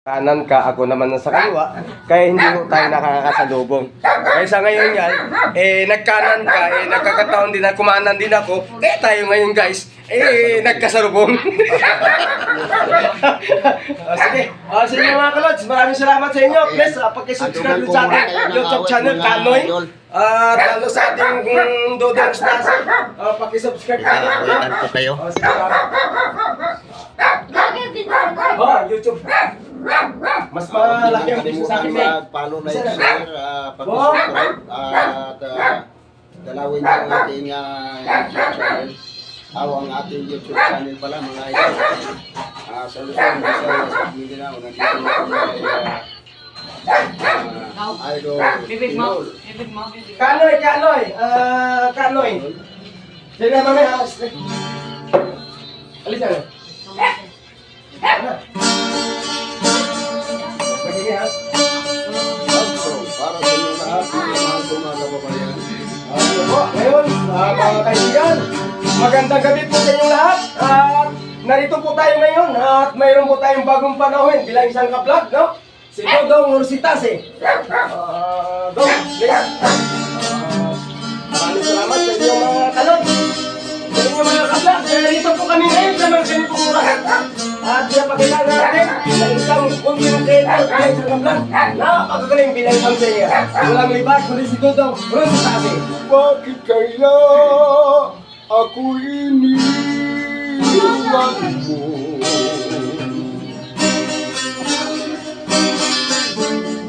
kanan ka, ako naman nasa kaliwa, kaya hindi ho tayo nakakasalubong. Kaya sa ngayon yan, eh nagkanan ka, eh nagkakataon din na kumanan din ako, kaya tayo ngayon guys, eh nagkasalubong. oh, sige, oh, sa inyo mga kalods, maraming salamat sa inyo. Please, uh, pag-subscribe sa ating YouTube channel, Kanoy. At lalo sa ating mm, Dodong Stars, uh, pag-subscribe tayo. Palitan po kayo. Oh, sige, oh, YouTube. Mas malaki ang business sa akin, eh. Mag-follow, like, share, uh, pag-subscribe, at uh, dalawin niyo ang ating uh, YouTube channel. Aw ang ating YouTube channel pala mga idol. Uh, sa Luzon, Visayas at Mindanao, nandito na kami kay uh, uh, Idol Bibig mo. Bibig mo. Bibig mo. Kanoy, Kanoy, ah, Kanoy. Sige na mami, alis na. Ah, mga kaibigan, magandang gabi po sa inyong lahat. At narito po tayo ngayon at mayroon po tayong bagong panahon bilang isang ka-vlog, no? Si Dodong Rositase. Ah, Dong, ganyan. Ah, maraming salamat sa inyong mga talon. Sa inyong mga ka-vlog. Narito po kami ngayon sa mga ganitong oras. At pinapakilala natin bilang isang ka-vlog. Napakagaling bilang isang player. Walang libat kundi si Dodong Rositase. Bakit kaya ako iniwan mo?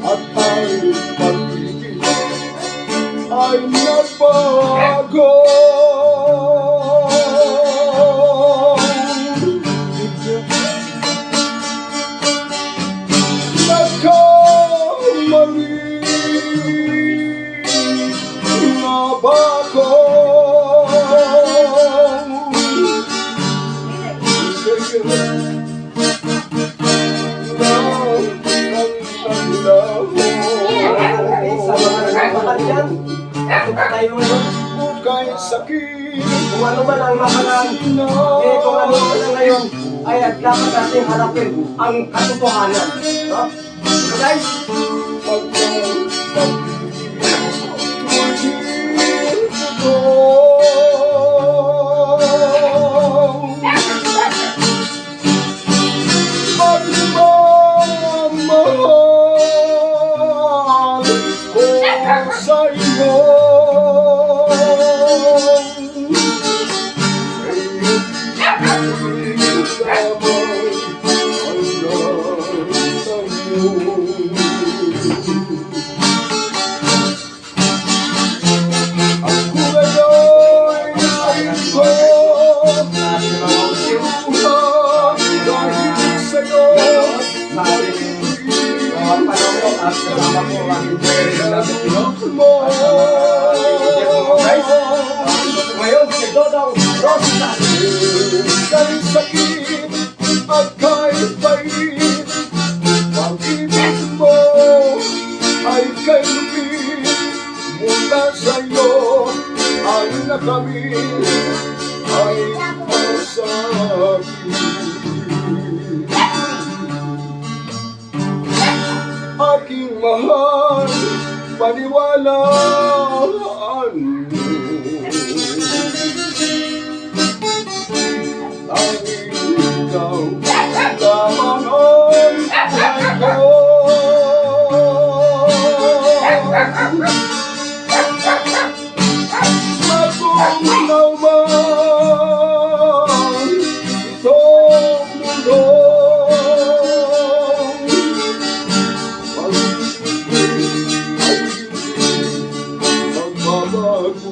At ang pag-ibig ay nabago. Bukay sakit Kung ano man ang mahalan, eh kung ano man ang ay at dapat harapin ang katotohanan. No? So guys, Ako sa'yo ay nakamit Ay masakit Aking mahal, paniwalaan mo Tanging ikaw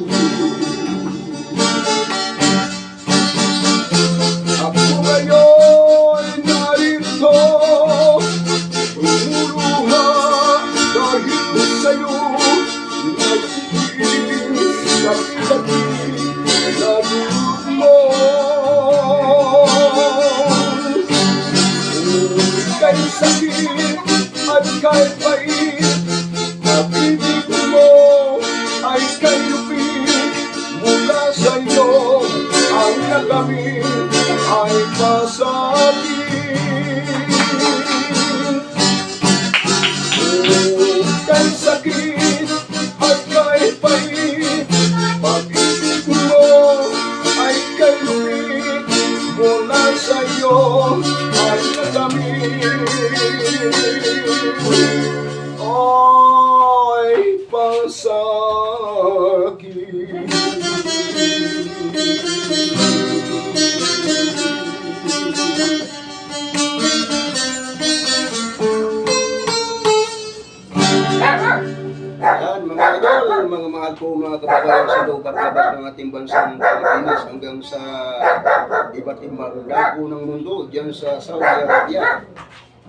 Kay sakit at kay pait ay pasagin Oh, kay sakit at kay pahit Pag-ibig mo ay kalulit Mula sa'yo ay nadamit Ay pasagin Yan, mga mahal po mga kababayan sa loob at labas ng ating bansang Pilipinas hanggang sa iba't ibang dako ng mundo dyan sa Saudi Arabia.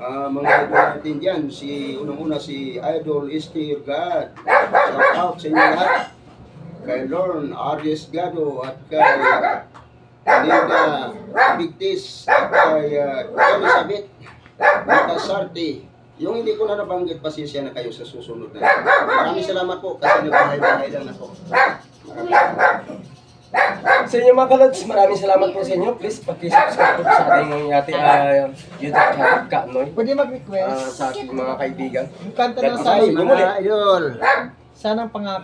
Ah, mga idol natin dyan, si unang-una si Idol Esther God. Shout out sa inyo lahat. Kay Lorne Aries Gado at kay Linda Bigtis at kay uh, Elizabeth Matasarte. Yung hindi ko na nabanggit, pasisya na kayo sa susunod na. Maraming salamat po kasi nagbahay-bahay lang ako. Sa inyo mga kalods, maraming salamat po sa inyo. Please, pag-subscribe po sa ating ating uh, YouTube channel, Kaanoy. Pwede Uh, mag-request. sa aking mga kaibigan. Yung kanta ng sabi, bumuli. idol! sanang pangako.